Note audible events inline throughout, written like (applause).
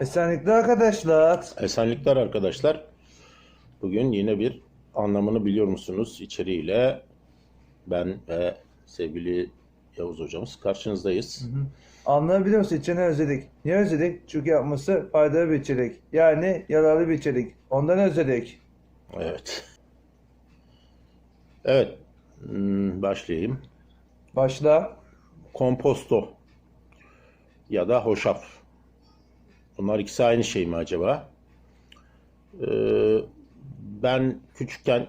Esenlikler arkadaşlar. Esenlikler arkadaşlar. Bugün yine bir anlamını biliyor musunuz içeriğiyle ben ve sevgili Yavuz hocamız karşınızdayız. Anlayabiliyor musun? İçini özledik. Niye özledik? Çünkü yapması faydalı bir içerik. Yani yararlı bir içerik. Ondan özledik. Evet. Evet. hmm, Başlayayım. Başla. Komposto ya da hoşaf. Bunlar ikisi aynı şey mi acaba? Ee, ben küçükken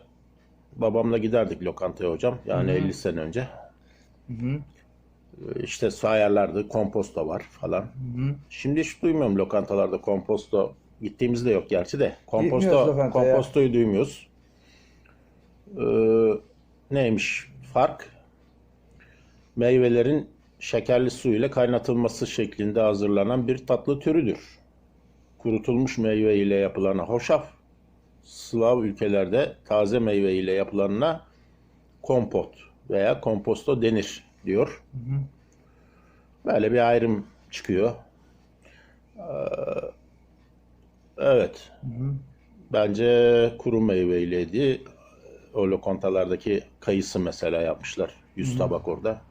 babamla giderdik lokantaya hocam. Yani 50 sene önce. Hı hı. Ee, İşte sayarlardı, komposto var falan. Hı hı. Şimdi hiç duymuyorum lokantalarda komposto. Gittiğimizde yok gerçi de. Komposto, kompostoyu duymuyoruz. Ee, neymiş fark? Meyvelerin şekerli su ile kaynatılması şeklinde hazırlanan bir tatlı türüdür. Kurutulmuş meyve ile yapılana hoşaf, Slav ülkelerde taze meyve ile yapılanına kompot veya komposto denir diyor. Böyle bir ayrım çıkıyor. Ee, evet. Bence kuru meyveyleydi. O lokantalardaki kayısı mesela yapmışlar. 100 tabak orada.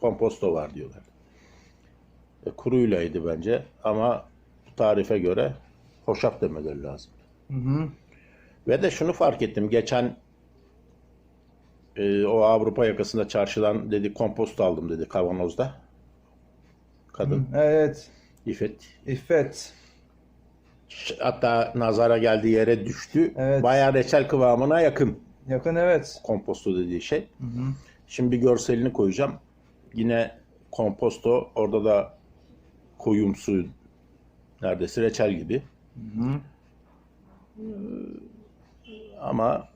Komposto var diyorlar. E, kuruylaydı bence ama tarife göre hoşaf demeleri lazım. Hı hı. Ve de şunu fark ettim. Geçen e, o Avrupa yakasında çarşıdan dedi komposto aldım dedi kavanozda. Kadın. Evet. İffet. İffet. Hatta nazara geldiği yere düştü. Evet. Bayağı reçel kıvamına yakın Yakın evet. komposto dediği şey. Hı hı. Şimdi bir görselini koyacağım. Yine komposto orada da koyumsu neredeyse reçel gibi. Hı hı. Ama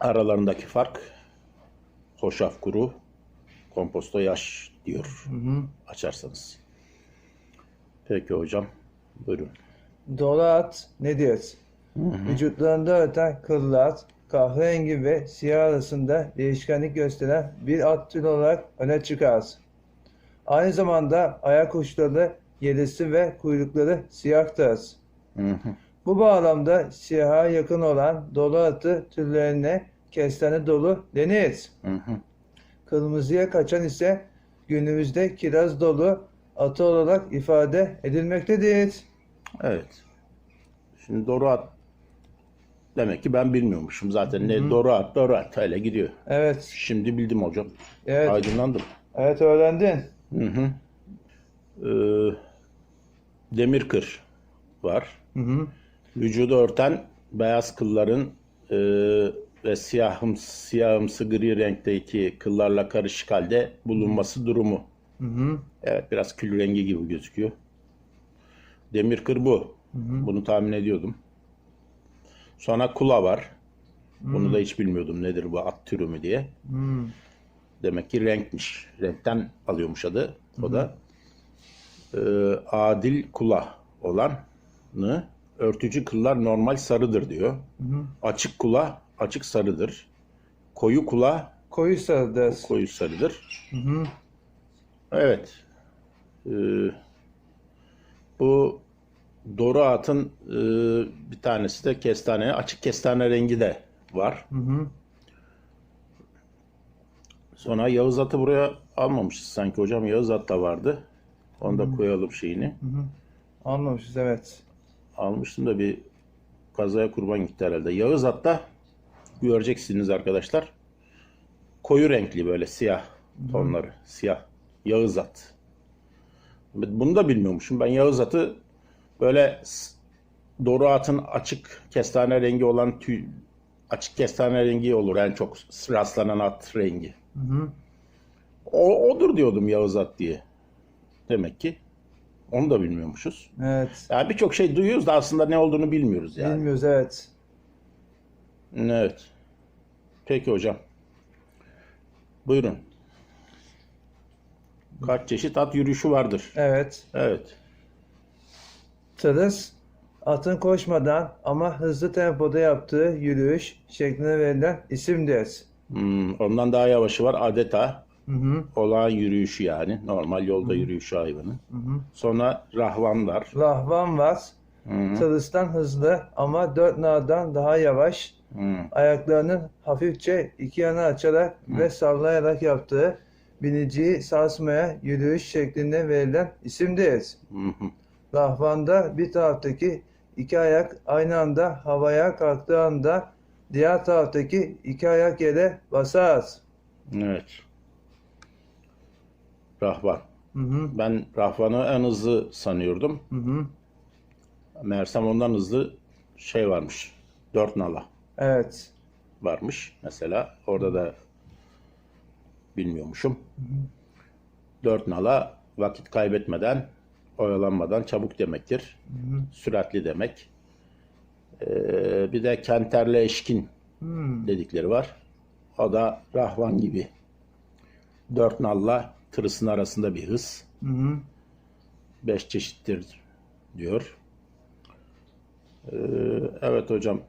aralarındaki fark hoşaf kuru, komposto yaş diyor Hı hı. açarsanız. Peki hocam. Buyurun. Doğru at nedir? Vücutlarında öten kıllar, kahverengi ve siyah arasında değişkenlik gösteren bir at türü olarak öne çıkar. Aynı zamanda ayak uçları, yelisi ve kuyrukları siyahtır. Bu bağlamda siyaha yakın olan dolu atı türlerine kestane dolu denir. Kırmızıya kaçan ise günümüzde kiraz dolu atı olarak ifade edilmektedir. Evet. Şimdi doğru at demek ki ben bilmiyormuşum zaten. Ne doğru at, doğru at öyle gidiyor. Evet, Şimdi bildim hocam. evet, Aydınlandım. evet öğrendin. Hı hı. Ee, demir kır var. Hı hı. Vücudu örten beyaz kılların e, ve siyahım, siyahımsı gri renkteki kıllarla karışık halde bulunması durumu. Hı hı. Evet biraz kül rengi gibi gözüküyor. Demir kır bu. Bunu tahmin ediyordum. Sonra kula var. Bunu da hiç bilmiyordum nedir bu at türü mü diye. Hı. Demek ki renkmiş. Renkten alıyormuş adı. O da e, adil kula olanı örtücü kıllar normal sarıdır diyor. Açık kula açık sarıdır. Koyu kula Koyu sarıdır. koyu sarıdır. Hı. Evet. Ee, bu Doru atın e, bir tanesi de kestane. Açık kestane rengi de var. Hı hı. Sonra Yağız atı buraya almamışız sanki hocam. Yağız at da vardı. Onu da koyalım şeyini. Anlamışız evet. Almıştım da bir kazaya kurban gitti herhalde. Yağız at da göreceksiniz arkadaşlar. Koyu renkli böyle siyah tonları. Siyah. Yağız at. Bunu da bilmiyormuşum. Ben Yağız atı böyle Doru atın açık kestane rengi olan tüy açık kestane rengi olur en çok rastlanan at rengi. Hı hı. O, odur diyordum Yağız at diye. Demek ki onu da bilmiyormuşuz. Evet. Yani birçok şey duyuyoruz da aslında ne olduğunu bilmiyoruz yani. Bilmiyoruz evet. Evet. Peki hocam. Buyurun. Kaç çeşit at yürüyüşü vardır? Evet. Evet. Tırıs, atın koşmadan ama hızlı tempoda yaptığı yürüyüş şekline verilen isimdir. Hmm, ondan daha yavaşı var adeta. Hı hı. Olağan yürüyüşü yani. Normal yolda yürüyüşü hayvanın. Hı hı. Sonra rahvan var. Rahvan var. Hı hı. Tılıstan hızlı ama dört naldan daha yavaş. Hı. Ayaklarının hafifçe iki yana açarak ve sallayarak yaptığı biniciyi sarsmaya yürüyüş şeklinde verilen isimdir. Hı hı. Rahvanda bir taraftaki iki ayak aynı anda havaya kalktığı anda diğer taraftaki iki ayak yere basar. Evet. Rahvan. Hı hı, Ben rahvanı en hızlı sanıyordum. hı hı. Meğersem ondan hızlı şey varmış. Dört nala Evet. varmış. Mesela orada da bilmiyormuşum. Dört nala vakit kaybetmeden, oyalanmadan çabuk demektir. Süratli demek. Ee, bir de kenterle eşkin Hmm. dedikleri var. O da rahvan gibi. Dört nalla tırısın arasında bir hız. Hı hı. Beş çeşittir diyor. Ee, evet hocam.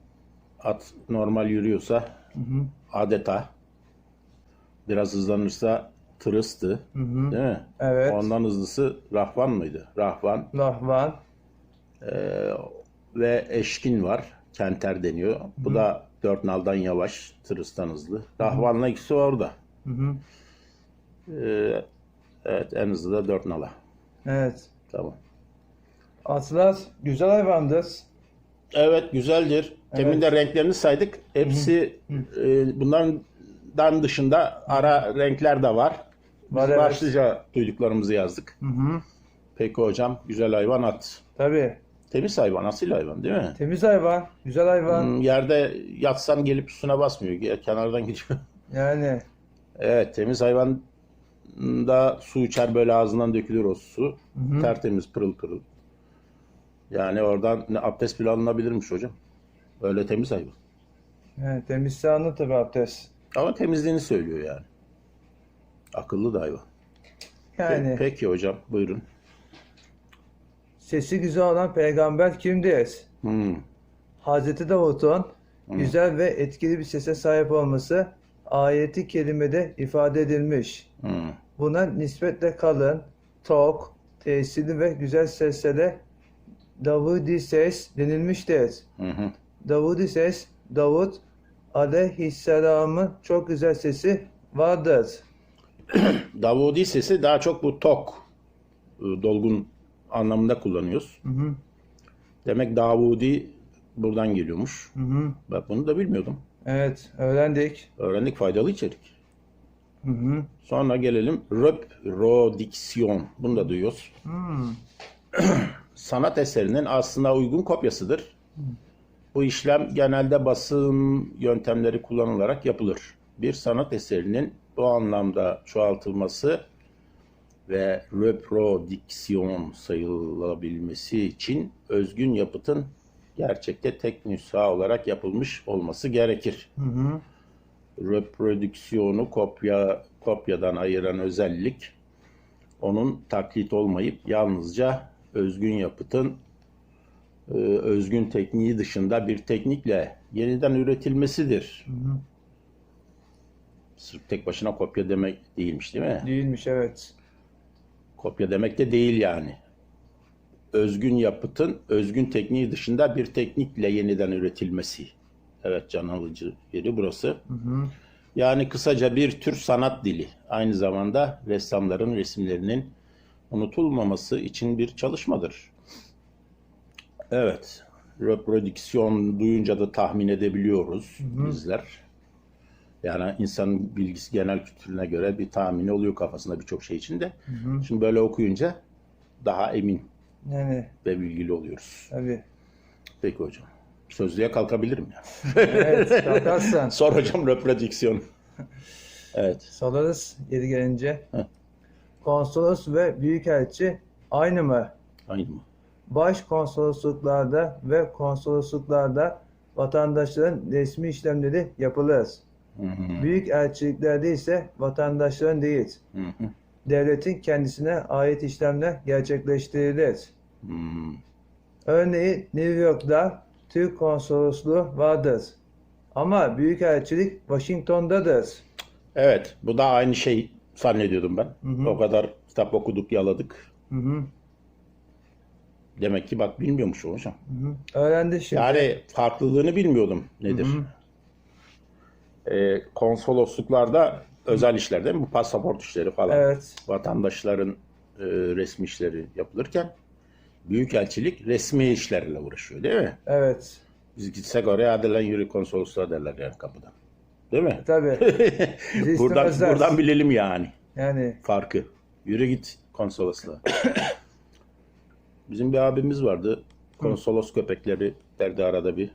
At normal yürüyorsa Hı hı. adeta biraz hızlanırsa tırıstı. Hı hı. Değil mi? Evet. Ondan hızlısı rahvan mıydı? Rahvan Rahvan. ee, ve eşkin var. Kenter deniyor. Bu da dört naldan yavaş, tırıstan hızlı. Rahvanla ikisi orada. Hı hı. Ee, evet en hızlı da dört nala. Evet. Tamam. Atlar güzel hayvandır. Evet güzeldir. Temin de renklerini saydık. Hepsi e, bunların dışında ara renkler de var. Biz Var, evet. başlıca duyduklarımızı yazdık. Hı hı. Peki hocam güzel hayvan at. Tabii. Temiz hayvan, asil hayvan değil mi? Temiz hayvan. Güzel hayvan. Hmm, Yerde yatsan gelip üstüne basmıyor. Kenardan gidiyor. Yani. evet temiz hayvan da su içer böyle ağzından dökülür o su. Hı hı. Tertemiz pırıl pırıl. Yani oradan ne abdest bile alınabilirmiş hocam. Öyle temiz hayvan. Evet, temiz sağlığı tabii abdest. Ama temizliğini söylüyor yani. Akıllı da hayvan. Yani Pe- Peki hocam buyurun. sesi güzel olan peygamber kimdir? Hmm. Hazreti Davut'un güzel ve etkili bir sese sahip olması ayeti kerimede ifade edilmiş. Hmm. Buna nispetle kalın, tok, tesirli ve güzel seslere Davudi ses denilmiştir. Hı hı. Davudi ses, Davut aleyhisselamın çok güzel sesi vardır. (clears throat) Davudi sesi daha çok bu tok, e, dolgun anlamında kullanıyoruz. Hı hı, Demek Davudi buradan geliyormuş. hı hı. Bak bunu da bilmiyordum. Evet, öğrendik. Öğrendik faydalı içerik. Hı hı. Sonra gelelim reprodiksiyon. Bunu da duyuyoruz. Hmm. (clears throat) Sanat eserinin aslında uygun kopyasıdır. Bu işlem genelde basım yöntemleri kullanılarak yapılır. Bir sanat eserinin bu anlamda çoğaltılması ve reprodüksiyon sayılabilmesi için özgün yapıtın gerçekte tek nüsha olarak yapılmış olması gerekir. Hı hı. Reprodüksiyonu kopya kopyadan ayıran özellik onun taklit olmayıp yalnızca özgün yapıtın özgün tekniği dışında bir teknikle yeniden üretilmesidir. Hı hı. Sırf tek başına kopya demek değilmiş değil mi? Değilmiş evet. Kopya demek de değil yani. Özgün yapıtın özgün tekniği dışında bir teknikle yeniden üretilmesi. Evet can alıcı yeri burası. Hı hı. Yani kısaca bir tür sanat dili. Aynı zamanda ressamların resimlerinin unutulmaması için bir çalışmadır. Evet, reprodüksiyon duyunca da tahmin edebiliyoruz bizler. Yani insanın bilgisi genel kültürüne göre bir tahmini oluyor kafasında birçok şey içinde. hı. Şimdi böyle okuyunca daha emin Yani ve bilgili oluyoruz. tabii. Peki hocam. Sözlüğe kalkabilirim ya. Evet, kalkarsan. (laughs) Sor hocam reprodüksiyon. (laughs) Evet. Sorarız yeri gelince. Heh. Konsolos ve büyükelçi aynı mı? Aynı mı? Baş konsolosluklarda ve konsolosluklarda vatandaşların resmi işlemleri yapılır. Hı hı. Büyük elçiliklerde ise vatandaşların değil, Hı hı. devletin kendisine ait işlemler gerçekleştirilir. Örneğin New York'ta Türk konsolosluğu vardır. Ama büyükelçilik Washington'dadır. Evet, bu da aynı şey zannediyordum ben. O kadar kitap okuduk, yaladık. Hı hı. Demek ki bak bilmiyormuş hocam. Hı hı. Öğrendi şimdi. Yani farklılığını bilmiyordum nedir. Ee, konsolosluklarda özel işler değil mi? Bu pasaport işleri falan. Evet. Vatandaşların e, resmi işleri yapılırken büyükelçilik resmi işlerle uğraşıyor değil mi? Evet. Biz gitsek oraya hadi lan yürü konsolosluğa derler yani kapıdan. Değil mi? Tabii. (laughs) Buradan, buradan bilelim yani Yani farkı. Yürü git konsolosluğa. (coughs) Bizim bir abimiz vardı. Konsolos köpekleri derdi arada bir.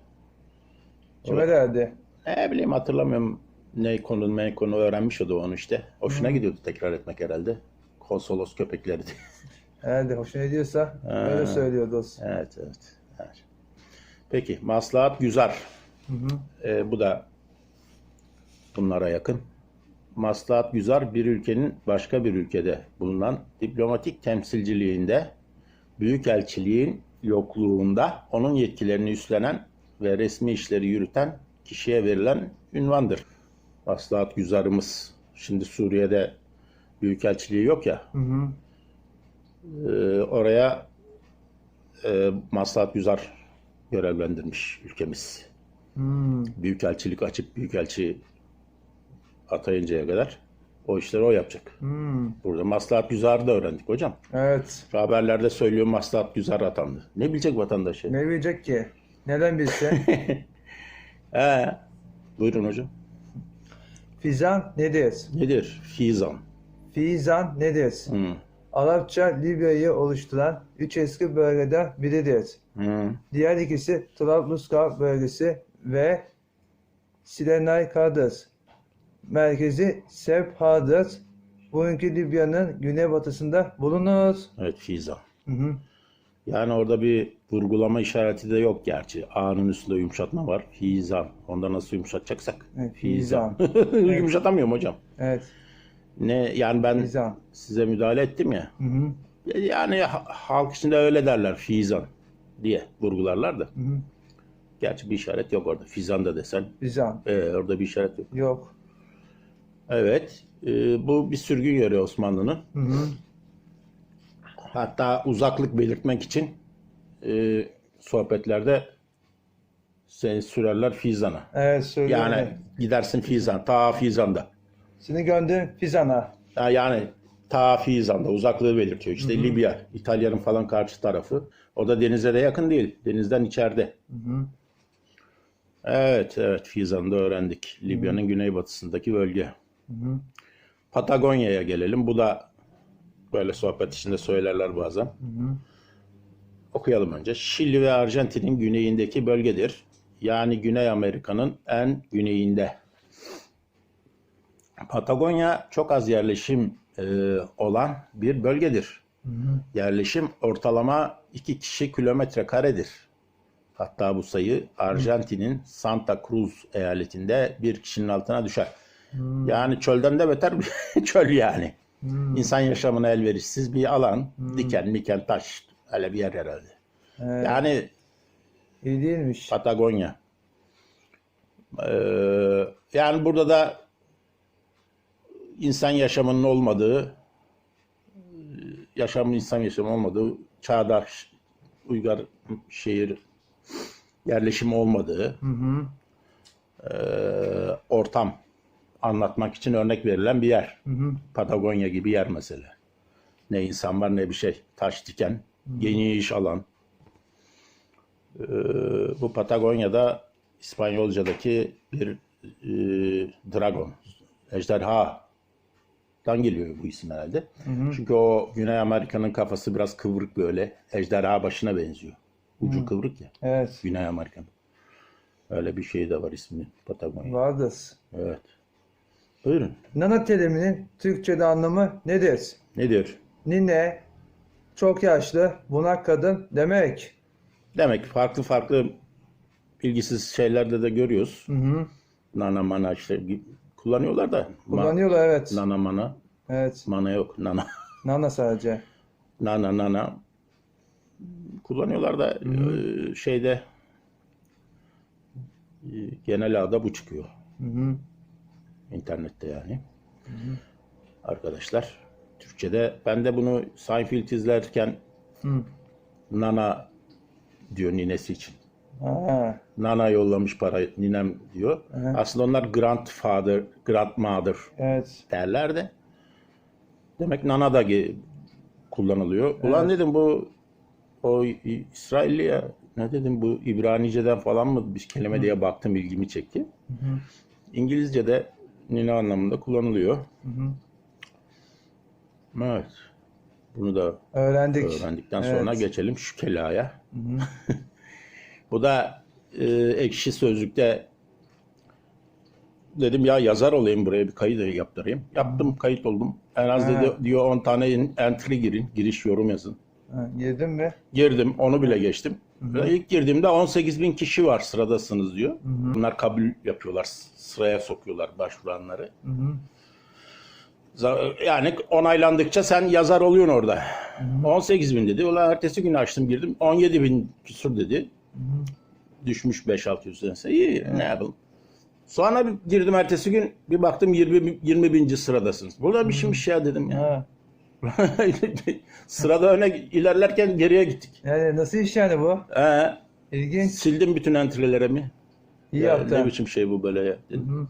kime derdi? Ne bileyim hatırlamıyorum ne konu ne konu öğrenmiş o da onu işte. Hoşuna gidiyordu tekrar etmek herhalde. Konsolos köpekleri diye. Herhalde hoşuna gidiyorsa Ha. öyle söylüyor dost. evet, evet evet. Peki maslahat güzel. Hı hı. Ee, bu da bunlara yakın. Maslahat güzel bir ülkenin başka bir ülkede bulunan diplomatik temsilciliğinde büyükelçiliğin yokluğunda onun yetkilerini üstlenen ve resmi işleri yürüten kişiye verilen ünvandır. Maslahat güzarımız şimdi Suriye'de büyükelçiliği yok ya Hı hı. e, oraya e, maslahat güzar görevlendirmiş ülkemiz. Hmm. Büyükelçilik açıp büyükelçi atayıncaya kadar o işleri o yapacak. Hmm. Burada maslahat güzarı da öğrendik hocam. Evet. Haberlerde söylüyor maslahat güzar atandı. Ne bilecek vatandaş ya? Ne bilecek ki? Neden bilse? He. (laughs) Buyurun hocam. Fizan nedir? Nedir? Fizan. Fizan nedir? Hı. Arapça Libya'yı oluşturan üç eski bölgeden biridir. Hı. Diğer ikisi Trablusgarp bölgesi ve Sirenayka'dır. Merkezi Sebha'dır. Bugünkü Libya'nın güneybatısında bulunur. Evet Fizan. Hı hı. Yani orada bir vurgulama işareti de yok gerçi. A'nın üstünde yumuşatma var. Fizan. Onda nasıl yumuşatacaksak. Evet, Fizan. (laughs) Yumuşatamıyorum hocam. Evet. Ne yani ben Fizan. size müdahale ettim ya. Hı hı. Yani ha- halk içinde öyle derler fizan diye vurgularlar da. Hı hı. Gerçi bir işaret yok orada. Fizan da desen. Fizan. e, orada bir işaret yok. Yok. Evet. e, bu bir sürgün yeri Osmanlı'nın. Hı hı. Hatta uzaklık belirtmek için e, sohbetlerde seni sürerler Fizan'a. Evet söylüyorum. Yani gidersin Fizan. Ta Fizan'da. Seni gönderdim Fizan'a. Ha, Yani ta Fizan'da uzaklığı belirtiyor. İşte Libya, İtalya'nın falan karşı tarafı. O da denize de yakın değil. Denizden içeride. Evet, evet Fizan'da öğrendik. Libya'nın güneybatısındaki bölge. Patagonya'ya gelelim. Bu da böyle sohbet içinde söylerler bazen. Hı hı. Okuyalım önce. Şili ve Arjantin'in güneyindeki bölgedir. Yani Güney Amerika'nın en güneyinde. Patagonya çok az yerleşim e, olan bir bölgedir. Hı hı. Yerleşim ortalama 2 kişi kilometre karedir. Hatta bu sayı Arjantin'in Santa Cruz eyaletinde bir kişinin altına düşer. Yani çölden de beter bir (laughs) çöl yani. Hmm. İnsan yaşamına elverişsiz bir alan. Diken, miken, taş. Öyle bir yer herhalde. Evet. Yani İyi değilmiş. Patagonya. Ee, yani burada da insan yaşamının olmadığı, yaşamın insan yaşamı olmadığı, çağdaş, uygar şehir yerleşimi olmadığı Hı hı. e, ortam anlatmak için örnek verilen bir yer. Hı hı. Patagonya gibi yer mesela. Ne insan var ne bir şey. Taş diken, geniş alan. Ee, bu Patagonya'da İspanyolcadaki bir e, dragon, ejderhadan geliyor bu isim herhalde. Çünkü o Güney Amerika'nın kafası biraz kıvrık böyle. Ejderha başına benziyor. Ucu kıvrık ya. Evet. Güney Amerika'nın. Öyle bir şey de var ismi Patagonya. Vardır. Evet. Buyurun. Nana teriminin Türkçe'de anlamı nedir? Ne diyor? Nine, çok yaşlı, bunak kadın demek. Demek farklı farklı bilgisiz şeylerde de görüyoruz. Hı hı. Nana mana işte kullanıyorlar da. Ma- Kullanıyorlar evet. nana mana. Evet. Mana yok. Nana. (laughs) Nana sadece. Nana nana. Kullanıyorlar da e, şeyde e, genel ağda bu çıkıyor. Hı hı. İnternette yani. arkadaşlar. Türkçe'de ben de bunu Seinfeld izlerken Hı. Nana diyor ninesi için. Ha. Nana yollamış para ninem diyor. Hı. Aslında onlar grandfather, grandmother Evet. derler de. Demek Nana da kullanılıyor. Ulan dedim bu o İsrailli ya ne dedim bu İbranice'den falan mı bir kelime diye baktım ilgimi çekti. Hı hı. İngilizce'de nine anlamında kullanılıyor. Hı hı. Evet. Bunu da Öğrendik. öğrendikten Evet. sonra geçelim şu kelaya. Hı hı. (laughs) Bu da e, ekşi sözlükte dedim ya yazar olayım buraya bir kayıt yaptırayım. Yaptım kayıt oldum. En az dedi, diyor 10 tane entry girin. Giriş yorum yazın. Ha, Girdin mi? Girdim onu bile geçtim. Ve İlk girdiğimde 18 bin kişi var sıradasınız diyor. hı. Bunlar kabul yapıyorlar. Sıraya sokuyorlar başvuranları. Hı hı. Za- Yani onaylandıkça sen yazar oluyorsun orada. 18 bin dedi. Ulan ertesi gün açtım girdim. 17 bin küsur dedi. Hı hı. Düşmüş 5-6 yüzdense. İyi ne yapalım. Sonra bir girdim ertesi gün bir baktım 20, 20 binci sıradasınız. Burada bir şeymiş ya dedim ya. Ha. (laughs) Sırada öne ilerlerken geriye gittik. Yani nasıl iş yani bu? Ee, İlginç. sildim bütün entry'lerimi. İyi Ya yaptın. Ne biçim şey bu böyle ya. Hı hı.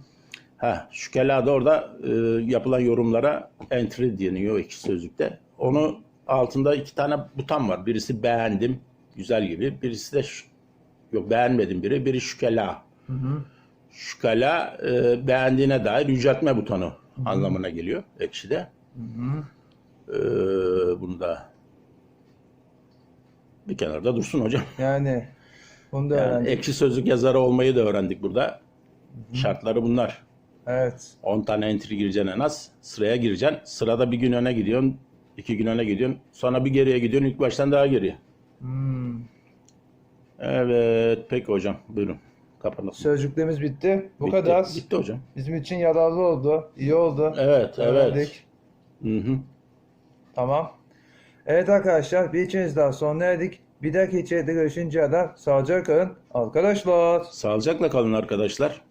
Ha, şu kelada orada e, yapılan yorumlara entry deniyor ekşi sözlükte. Onu altında iki tane buton var. Birisi beğendim, güzel gibi. Birisi de şu- yok beğenmedim biri. Biri şükela. Hı hı. Şükala e, beğendiğine dair yüceltme butonu anlamına geliyor ekşide. Hı hı. E, bunu da bir kenarda dursun hocam. Yani bunu da Yani öğrendik. ekşi sözlük yazarı olmayı da öğrendik burada. Şartları bunlar. Evet. 10 tane entry gireceksin en az. Sıraya gireceksin. Sırada bir gün öne gidiyorsun. iki gün öne gidiyorsun. Sonra bir geriye gidiyorsun. ilk baştan daha geriye. Hmm. Evet. Peki hocam. Buyurun. Kapanalım. Sözcüklerimiz bitti. Bu Bitti, kadar. Bitti hocam. Bizim için yararlı oldu. İyi oldu. Evet. Evet. Öğrendik. Hı hı. Tamam. Evet arkadaşlar bir içiniz daha sonuna erdik. Bir dahaki içeride görüşünceye kadar sağlıcakla kalın arkadaşlar. Sağlıcakla kalın arkadaşlar.